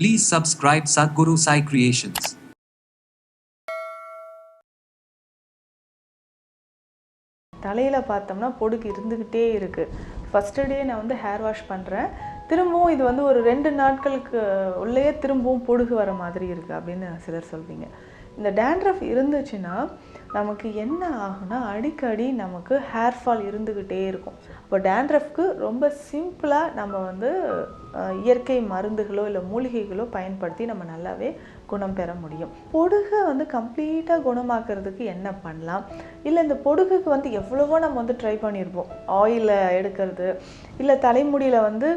Please subscribe Sadhguru Sai Creations. தலையில் பார்த்தோம்னா பொடுகு இருந்துக்கிட்டே இருக்குது ஃபஸ்ட்டு டே நான் வந்து ஹேர் வாஷ் பண்ணுறேன் திரும்பவும் இது வந்து ஒரு ரெண்டு நாட்களுக்கு உள்ளேயே திரும்பவும் பொடுகு வர மாதிரி இருக்குது அப்படின்னு சிலர் சொல்வீங்க. இந்த டேண்ட்ரஃப் இருந்துச்சுன்னா நமக்கு என்ன ஆகும்னா அடிக்கடி நமக்கு ஹேர் ஃபால் இருந்துக்கிட்டே இருக்கும். இப்போ டேண்ட்ரஃப்க்கு ரொம்ப சிம்பிளாக நம்ம வந்து இயற்கை மருந்துகளோ இல்லை மூலிகைகளோ பயன்படுத்தி நம்ம நல்லாவே குணம் பெற முடியும். பொடுகை வந்து கம்ப்ளீட்டாக குணமாக்குறதுக்கு என்ன பண்ணலாம்? இல்லை இந்த பொடுகுக்கு வந்து எவ்வளவோ நம்ம வந்து ட்ரை பண்ணியிருப்போம் ஆயிலை எடுக்கிறது இல்லை தலைமுடியில் வந்து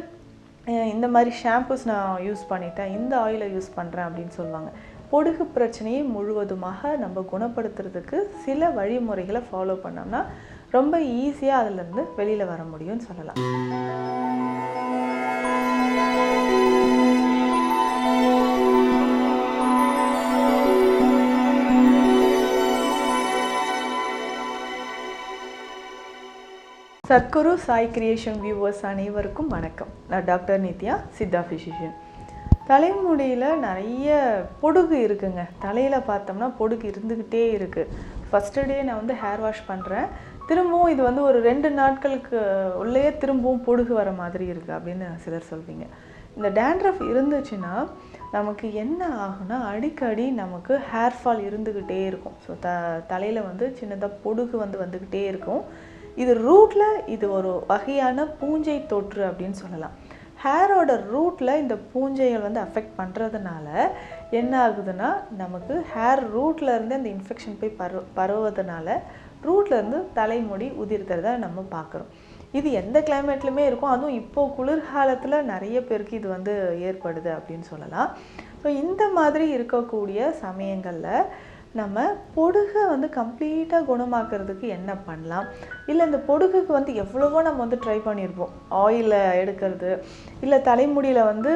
இந்த மாதிரி ஷாம்பூஸ் நான் யூஸ் பண்ணிட்டேன் இந்த ஆயிலை யூஸ் பண்ணுறேன் அப்படின்னு சொல்லுவாங்க. பொடுகு பிரச்சனையை முழுவதுமாக நம்ம குணப்படுத்துறதுக்கு சில வழிமுறைகளை ஃபாலோ பண்ணோம்னா ரொம்ப ஈஸியாக அதுலேருந்து வெளியில் வர முடியும்னு சொல்லலாம். சத்குரு சாய் கிரியேஷன் வியூவர்ஸ் அனைவருக்கும் வணக்கம். நான் டாக்டர் நித்யா சித்தா ஃபிசிஷியன் தலைமுடியில் நிறைய பொடுகு இருக்குங்க. தலையில் பார்த்தோம்னா பொடுகு இருந்துக்கிட்டே இருக்குது ஃபஸ்ட்டு டே நான் வந்து ஹேர் வாஷ் பண்ணுறேன் திரும்பவும் இது வந்து ஒரு ரெண்டு நாட்களுக்கு உள்ளேயே திரும்பவும் பொடுகு வர மாதிரி இருக்குது அப்படின்னு சிலர் சொல்வீங்க. இந்த டேண்ட்ரஃப் இருந்துச்சுன்னா நமக்கு என்ன ஆகும்னா அடிக்கடி நமக்கு ஹேர் ஃபால் இருந்துக்கிட்டே இருக்கும். ஸோ த தலையில் வந்து சின்னதாக பொடுகு வந்து வந்துக்கிட்டே இருக்கும். இது ரூட்டில் இது ஒரு வகையான பூஞ்சை தொற்று அப்படின்னு சொல்லலாம். ஹேரோட ரூட்டில் இந்த பூஞ்சைகள் வந்து அஃபெக்ட் பண்ணுறதுனால என்ன ஆகுதுன்னா நமக்கு ஹேர் ரூட்லேருந்து அந்த இன்ஃபெக்ஷன் போய் பரவ பரவுவதனால ரூட்லேருந்து தலைமுடி உதிர்கிறத நம்ம பார்க்குறோம். இது எந்த கிளைமேட்லையுமே இருக்கும். அதுவும் இப்போது குளிர்காலத்தில் நிறைய பேருக்கு இது வந்து ஏற்படுது அப்படின்னு சொல்லலாம். ஸோ இந்த மாதிரி இருக்கக்கூடிய சமயங்களில் நம்ம பொடுகை வந்து கம்ப்ளீட்டாக குணமாக்குறதுக்கு என்ன பண்ணலாம்? இல்லை இந்த பொடுகுக்கு வந்து எவ்வளவோ நம்ம வந்து ட்ரை பண்ணியிருப்போம் ஆயிலை எடுக்கிறது இல்லை தலைமுடியில் வந்து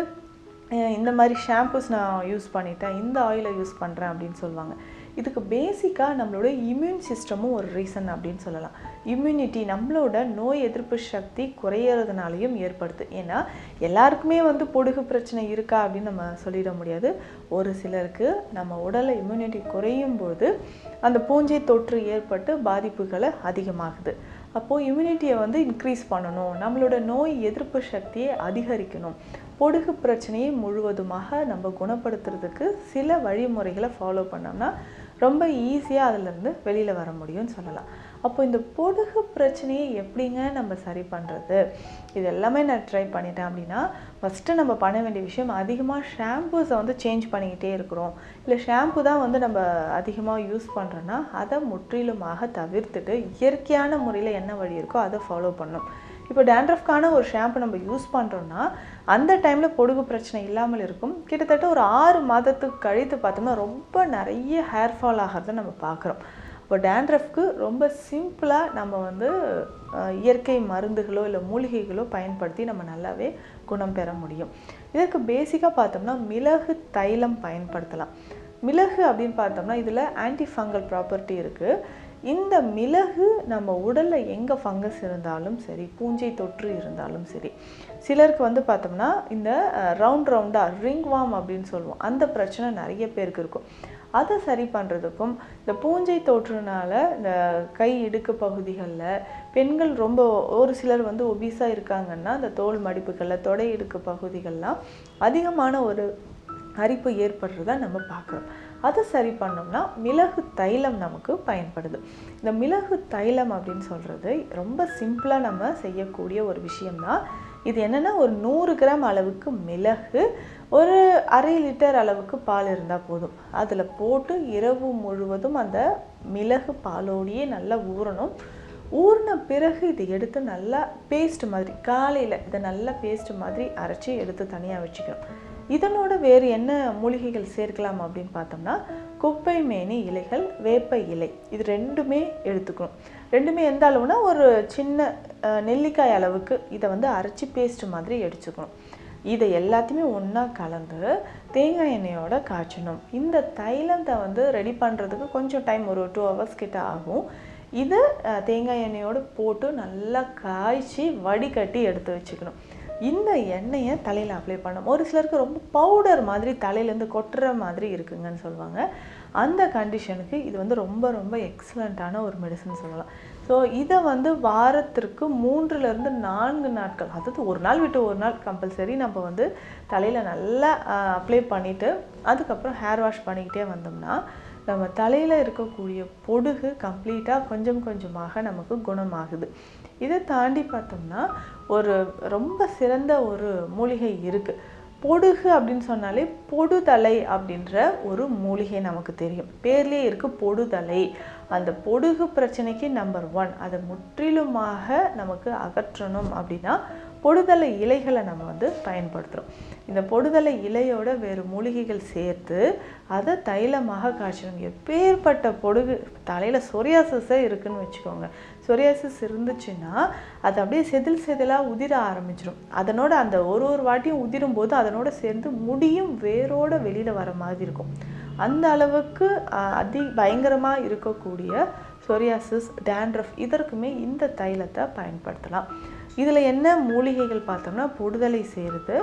இந்த மாதிரி ஷாம்பூஸ் நான் யூஸ் பண்ணிட்டேன் இந்த ஆயிலை யூஸ் பண்ணுறேன் அப்படின்னு சொல்லுவாங்க. இதுக்கு பேசிக்காக நம்மளோட இம்யூன் சிஸ்டமும் ஒரு ரீசன் அப்படின்னு சொல்லலாம். இம்யூனிட்டி நம்மளோட நோய் எதிர்ப்பு சக்தி குறையிறதுனாலையும் ஏற்படுது. ஏன்னா எல்லாருக்குமே வந்து பொடுகு பிரச்சனை இருக்கா அப்படின்னு நம்ம சொல்லிட முடியாது. ஒரு சிலருக்கு நம்ம உடலில் இம்யூனிட்டி குறையும் போது அந்த பூஞ்சை தொற்று ஏற்பட்டு பாதிப்புகளை அதிகமாகுது. அப்போது இம்யூனிட்டியை வந்து இன்க்ரீஸ் பண்ணணும். நம்மளோட நோய் எதிர்ப்பு சக்தியை அதிகரிக்கணும். பொடுகு பிரச்சனையை முழுவதுமாக நம்ம குணப்படுத்துறதுக்கு சில வழிமுறைகளை ஃபாலோ பண்ணோம்னா ரொம்ப ஈஸியாக அதிலேருந்து வெளியில் வர முடியும்னு சொல்லலாம். அப்போ இந்த பொடுகு பிரச்சனையை எப்படிங்க நம்ம சரி பண்ணுறது இது எல்லாமே நான் ட்ரை பண்ணிட்டேன் அப்படின்னா ஃபஸ்ட்டு நம்ம பண்ண வேண்டிய விஷயம் அதிகமாக ஷாம்பூஸை வந்து சேஞ்ச் பண்ணிக்கிட்டே இருக்கிறோம். இல்லை ஷாம்பு தான் வந்து நம்ம அதிகமாக யூஸ் பண்ணுறோன்னா அதை முற்றிலுமாக தவிர்த்துட்டு இயற்கையான முறையில் என்ன வழி இருக்கோ அதை ஃபாலோ பண்ணணும் இப்போ டேண்ட்ரஃப்கான ஒரு ஷாம்பு நம்ம யூஸ் பண்ணுறோன்னா அந்த டைமில் பொடுகு பிரச்சனை இல்லாமல் இருக்கும். கிட்டத்தட்ட ஒரு ஆறு மாதத்துக்கு கழித்து பார்த்தோம்னா ரொம்ப நிறைய ஹேர் ஃபால் ஆகிறத நம்ம பார்க்குறோம். இப்போ டேண்ட்ரஃப்க்கு ரொம்ப சிம்பிளாக நம்ம வந்து இயற்கை மருந்துகளோ இல்லை மூலிகைகளோ பயன்படுத்தி நம்ம நல்லாவே குணம் பெற முடியும். இதற்கு பேசிக்காக பார்த்தோம்னா மிளகு தைலம் பயன்படுத்தலாம். மிளகு அப்படின்னு பார்த்தோம்னா இதில் ஆன்டி ஃபங்கல் ப்ராப்பர்ட்டி இருக்குது இந்த மிளகு நம்ம உடலில் எங்கே ஃபங்கஸ் இருந்தாலும் சரி பூஞ்சை தொற்று இருந்தாலும் சரி சிலருக்கு வந்து பார்த்தோம்னா இந்த ரவுண்ட் ரவுண்டாக ரிங் வாம் அப்படின்னு சொல்லுவோம். அந்த பிரச்சனை நிறைய பேருக்கு இருக்கும். அதை சரி பண்ணுறதுக்கும் இந்த பூஞ்சை தொற்றுனால இந்த கை இடுக்கு பகுதிகளில் பெண்கள் ரொம்ப ஒரு சிலர் வந்து ஒபீஸாக இருக்காங்கன்னா இந்த தோல் மடிப்புகளில் தொடை இடுக்கு பகுதிகள்லாம் அதிகமான ஒரு அரிப்பு ஏற்படுறத நம்ம பார்க்குறோம். அதை சரி பண்ணோம்னா மிளகு தைலம் நமக்கு பயன்படுது. இந்த மிளகு தைலம் அப்படின்னு சொல்கிறது ரொம்ப சிம்பிளாக நம்ம செய்யக்கூடிய ஒரு விஷயம்தான் இது என்னென்னா ஒரு நூறு கிராம் அளவுக்கு மிளகு ஒரு அரை லிட்டர் அளவுக்கு பால் இருந்தால் போதும். அதில் போட்டு இரவு முழுவதும் அந்த மிளகு பாலோடையே நல்லா ஊறணும். ஊறின பிறகு இதை எடுத்து நல்லா பேஸ்ட் மாதிரி காலையில் இதை நல்லா பேஸ்ட் மாதிரி அரைச்சி எடுத்து தனியாக வச்சுக்கணும். இதனோட வேறு என்ன மூலிகைகள் சேர்க்கலாம் அப்படின்னு பார்த்தோம்னா குப்பை மேனி இலைகள் வேப்ப இலை. இது ரெண்டுமே எடுத்துக்கணும். ரெண்டுமே எந்த அளவுனா ஒரு சின்ன நெல்லிக்காய் அளவுக்கு இதை வந்து அரைச்சி பேஸ்ட் மாதிரி எடுத்துக்கணும். இதை எல்லாத்தையுமே ஒன்றா கலந்து தேங்காய் எண்ணெயோட காய்ச்சணும். இந்த தைலத்தை வந்து ரெடி பண்ணுறதுக்கு கொஞ்சம் டைம் ஒரு டூ ஹவர்ஸ் கிட்ட ஆகும். இது தேங்காய் எண்ணெயோடு போட்டு நல்லா காய்ச்சி வடிகட்டி எடுத்து வச்சுக்கணும். இந்த எண்ணெயை தலையில் அப்ளை பண்ணும் ஒரு சிலருக்கு ரொம்ப பவுடர் மாதிரி தலையிலேருந்து கொட்டுற மாதிரி இருக்குங்கன்னு சொல்லுவாங்க. அந்த கண்டிஷனுக்கு இது வந்து ரொம்ப ரொம்ப எக்ஸலண்ட்டான ஒரு மெடிசன் சொல்லலாம். ஸோ இதை வந்து வாரத்திற்கு மூன்றுலேருந்து நான்கு நாட்கள் அதாவது ஒரு நாள் விட்டு ஒரு நாள் கம்பல்சரி நம்ம வந்து தலையில் நல்லா அப்ளை பண்ணிவிட்டு அதுக்கப்புறம் ஹேர் வாஷ் பண்ணிக்கிட்டே வந்தோம்னா நம்ம தலையில் இருக்கக்கூடிய பொடுகு கம்ப்ளீட்டாக கொஞ்சம் கொஞ்சமாக நமக்கு குணமாகுது. இதை தாண்டி பார்த்தோம்னா ஒரு ரொம்ப சிறந்த ஒரு மூலிகை இருக்குது பொடுகு அப்படின்னு சொன்னாலே பொடுதலை அப்படின்ற ஒரு மூலிகை நமக்கு தெரியும். பேர்லேயே இருக்கு பொடுதலை. அந்த பொடுகு பிரச்சனைக்கு நம்பர் ஒன் அதை முற்றிலுமாக நமக்கு அகற்றணும் அப்படின்னா பொடுதலை இலைகளை நம்ம வந்து பயன்படுத்துகிறோம் இந்த பொடுதலை இலையோட வேறு மூலிகைகள் சேர்த்து அதை தைலமாக காய்ச்சணும் எப்பேற்பட்ட பொடுகு தலையில் சொரியாசஸே இருக்குன்னு வச்சுக்கோங்க. சொரியாசிஸ் இருந்துச்சுன்னா அது அப்படியே செதில் செதிலாக உதிர ஆரம்பிச்சிடும். அதனோட அந்த ஒரு ஒரு வாட்டியும் உதிரும் போது அதனோட சேர்ந்து முடியும் வேரோட வெளியில் வர மாதிரி இருக்கும். அந்த அளவுக்கு அதி பயங்கரமாக இருக்கக்கூடிய சொரியாசிஸ் டேண்ட்ரஃப் இதற்குமே இந்த தைலத்தை பயன்படுத்தலாம். இதில் என்ன மூலிகைகள் பார்த்தோம்னா பொடுதலை சேருது.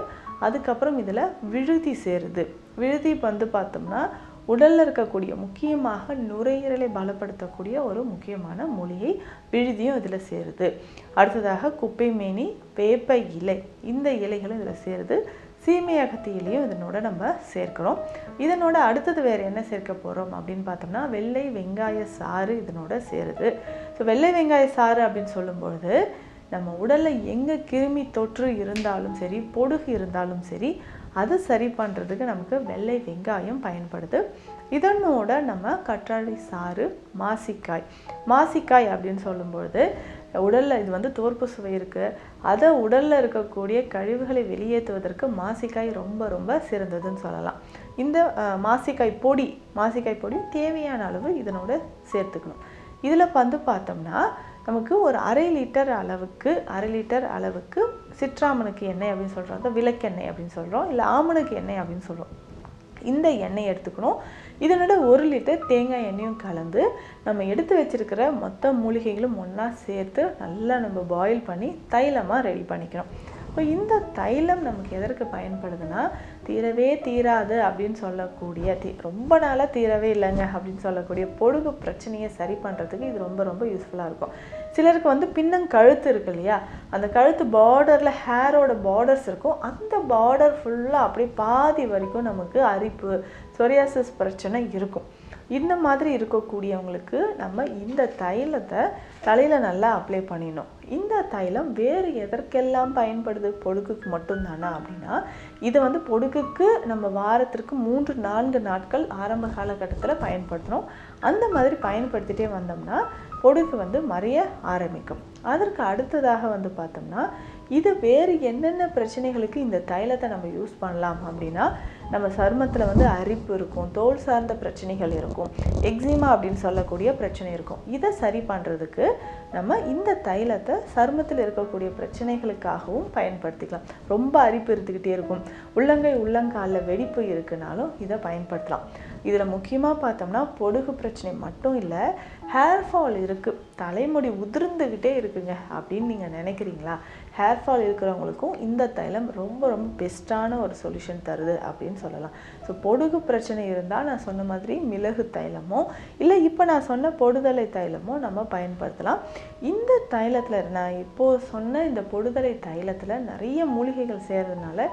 அதுக்கப்புறம் இதில் விழுதி சேருது. விழுதி வந்து பார்த்தோம்னா உடலில் இருக்கக்கூடிய முக்கியமாக நுரையீரலை பலப்படுத்தக்கூடிய ஒரு முக்கியமான மூலிகை விழுதியும் இதில் சேருது. அடுத்ததாக குப்பைமேனி வேப்ப இலை இந்த இலைகளும் இதில் சேருது. சீமை இலையும் இதனோட நம்ம சேர்க்கிறோம். இதனோட அடுத்தது வேறு என்ன சேர்க்க போகிறோம் அப்படின்னு பார்த்தோம்னா வெள்ளை வெங்காய சாறு இதனோட சேருது. ஸோ வெள்ளை வெங்காய சாறு அப்படின்னு சொல்லும்பொழுது நம்ம உடலில் எங்கே கிருமி தொற்று இருந்தாலும் சரி பொடுகு இருந்தாலும் சரி அதை சரி பண்ணுறதுக்கு நமக்கு வெள்ளை வெங்காயம் பயன்படுது. இதனோட நம்ம கற்றாழை சாறு மாசிக்காய். மாசிக்காய் அப்படின்னு சொல்லும்பொழுது உடலில் இது வந்து தோற்பு சுவை இருக்குது அதை உடலில் இருக்கக்கூடிய கழிவுகளை வெளியேற்றுவதற்கு மாசிக்காய் ரொம்ப ரொம்ப சிறந்ததுன்னு சொல்லலாம். இந்த மாசிக்காய் பொடி மாசிக்காய் பொடி தேவையான அளவு இதனோட சேர்த்துக்கணும். இதில் வந்து பார்த்தோம்னா நமக்கு ஒரு அரை லிட்டர் அளவுக்கு அரை லிட்டர் அளவுக்கு சிற்றாமணுக்கு எண்ணெய் அப்படின்னு சொல்கிறோம் அந்த விளக்கெண்ணெய் அப்படின்னு சொல்கிறோம் இல்லை ஆமணுக்கு எண்ணெய் அப்படின்னு சொல்கிறோம் இந்த எண்ணெய் எடுத்துக்கணும். இதனோட ஒரு லிட்டர் தேங்காய் எண்ணெயும் கலந்து நம்ம எடுத்து வச்சிருக்கிற மொத்த மூலிகைகளும் ஒன்றா சேர்த்து நல்லா நம்ம பாயில் பண்ணி தைலமாக ரெடி பண்ணிக்கிறோம் இப்போ இந்த தைலம் நமக்கு எதற்கு பயன்படுதுன்னா தீரவே தீராது அப்படின்னு சொல்லக்கூடிய தீ ரொம்ப நாளாக தீரவே இல்லைங்க அப்படின்னு சொல்லக்கூடிய பொடுகு பிரச்சனையை சரி பண்ணுறதுக்கு இது ரொம்ப ரொம்ப யூஸ்ஃபுல்லாக இருக்கும். சிலருக்கு வந்து பின்னங்கழுத்து இருக்கு இல்லையா? அந்த கழுத்து பார்டரில் ஹேரோட பார்டர்ஸ் இருக்கும். அந்த பார்டர் ஃபுல்லாக அப்படியே பாதி வரைக்கும் நமக்கு அரிப்பு சொரியாசிஸ் பிரச்சனை இருக்கும். இந்த மாதிரி இருக்கக்கூடியவங்களுக்கு நம்ம இந்த தைலத்தை தலையில் நல்லா அப்ளை பண்ணிடணும். இந்த தைலம் வேறு எதற்கெல்லாம் பயன்படுது? பொடுக்குக்கு மட்டும்தானா அப்படின்னா இது வந்து பொடுக்குக்கு நம்ம வாரத்திற்கு மூன்று நான்கு நாட்கள் ஆரம்ப காலகட்டத்தில் பயன்படுத்துகிறோம் அந்த மாதிரி பயன்படுத்திகிட்டே வந்தோம்னா பொடுகு வந்து மறைய ஆரம்பிக்கும். அதற்கு அடுத்ததாக வந்து பார்த்தோம்னா இது வேறு என்னென்ன பிரச்சனைகளுக்கு இந்த தைலத்தை நம்ம யூஸ் பண்ணலாம் அப்படின்னா நம்ம சருமத்தில் வந்து அரிப்பு இருக்கும் தோல் சார்ந்த பிரச்சனைகள் இருக்கும் எக்ஸிமா அப்படின்னு சொல்லக்கூடிய பிரச்சனை இருக்கும். இதை சரி பண்ணுறதுக்கு நம்ம இந்த தைலத்தை சருமத்தில் இருக்கக்கூடிய பிரச்சனைகளுக்காகவும் பயன்படுத்திக்கலாம். ரொம்ப அரிப்பு இருந்துக்கிட்டே இருக்கும். உள்ளங்கை உள்ளங்காலில் வெடிப்பு இருக்குனாலும் இதை பயன்படுத்தலாம். இதில் முக்கியமாக பார்த்தோம்னா பொடுகு பிரச்சனை மட்டும் இல்லை ஹேர் ஃபால் இருக்குது தலைமுடி உதிர்ந்துக்கிட்டே இருக்குங்க. அப்படின்னு நீங்கள் நினைக்கிறீங்களா? ஹேர் ஃபால் இருக்கிறவங்களுக்கும் இந்த தைலம் ரொம்ப ரொம்ப பெஸ்ட்டான ஒரு சொல்யூஷன் தருது அப்படின்னு சொல்லலாம். ஸோ பொடுகு பிரச்சனை இருந்தால் நான் சொன்ன மாதிரி மிளகு தைலமோ இல்லை இப்போ நான் சொன்ன பொடுதலை தைலமோ நம்ம பயன்படுத்தலாம். இந்த தைலத்தில் நான் இப்போது சொன்ன இந்த பொடுதலை தைலத்தில் நிறைய மூலிகைகள் சேர்றதுனால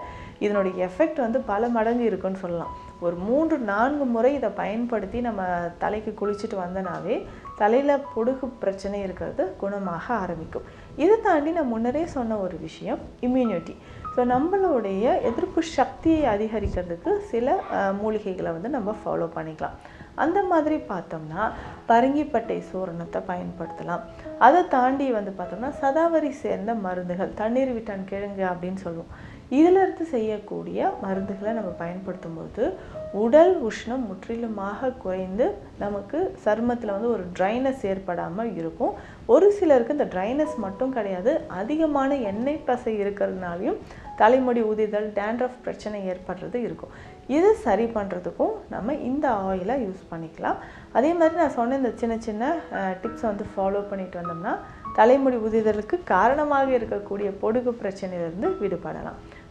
இதனுடைய எஃபெக்ட் வந்து பல மடங்கு இருக்குன்னு சொல்லலாம். ஒரு மூன்று நான்கு முறை இதை பயன்படுத்தி நம்ம தலைக்கு குளிச்சுட்டு வந்தனாவே தலையில் பொடுகு பிரச்சனை இருக்கிறது குணமாக ஆரம்பிக்கும். இதை தாண்டி நான் முன்னரே சொன்ன ஒரு விஷயம் இம்யூனிட்டி ஸோ நம்மளுடைய எதிர்ப்பு சக்தியை அதிகரிக்கிறதுக்கு சில மூலிகைகளை வந்து நம்ம ஃபாலோ பண்ணிக்கலாம். அந்த மாதிரி பார்த்தோம்னா பரங்கிப்பட்டை சூரணத்தை பயன்படுத்தலாம். அதை தாண்டி வந்து பார்த்தோம்னா சதாவரி சேர்ந்த மருந்துகள் தண்ணீர் விட்டான் கிழங்கு அப்படின்னு சொல்லுவோம். இதிலிருந்து செய்யக்கூடிய மருந்துகளை நம்ம பயன்படுத்தும் போது உடல் உஷ்ணம் முற்றிலுமாக குறைந்து நமக்கு சருமத்தில் வந்து ஒரு ட்ரைனஸ் ஏற்படாமல் இருக்கும். ஒரு சிலருக்கு இந்த ட்ரைனஸ் மட்டும் கிடையாது. அதிகமான எண்ணெய் பசை இருக்கிறதுனாலையும் தலைமுடி உதிர்தல் டேண்ட்ரஃப் பிரச்சனை ஏற்படுறது இருக்கும். இது சரி பண்ணுறதுக்கும் நம்ம இந்த ஆயிலை யூஸ் பண்ணிக்கலாம். அதே மாதிரி நான் சொன்ன இந்த சின்ன சின்ன டிப்ஸை வந்து ஃபாலோ பண்ணிட்டு வந்தோம்னா தலைமுடி உதிதலுக்கு காரணமாக இருக்கக்கூடிய பொடுகு பிரச்சனையிலிருந்து விடுபடலாம்.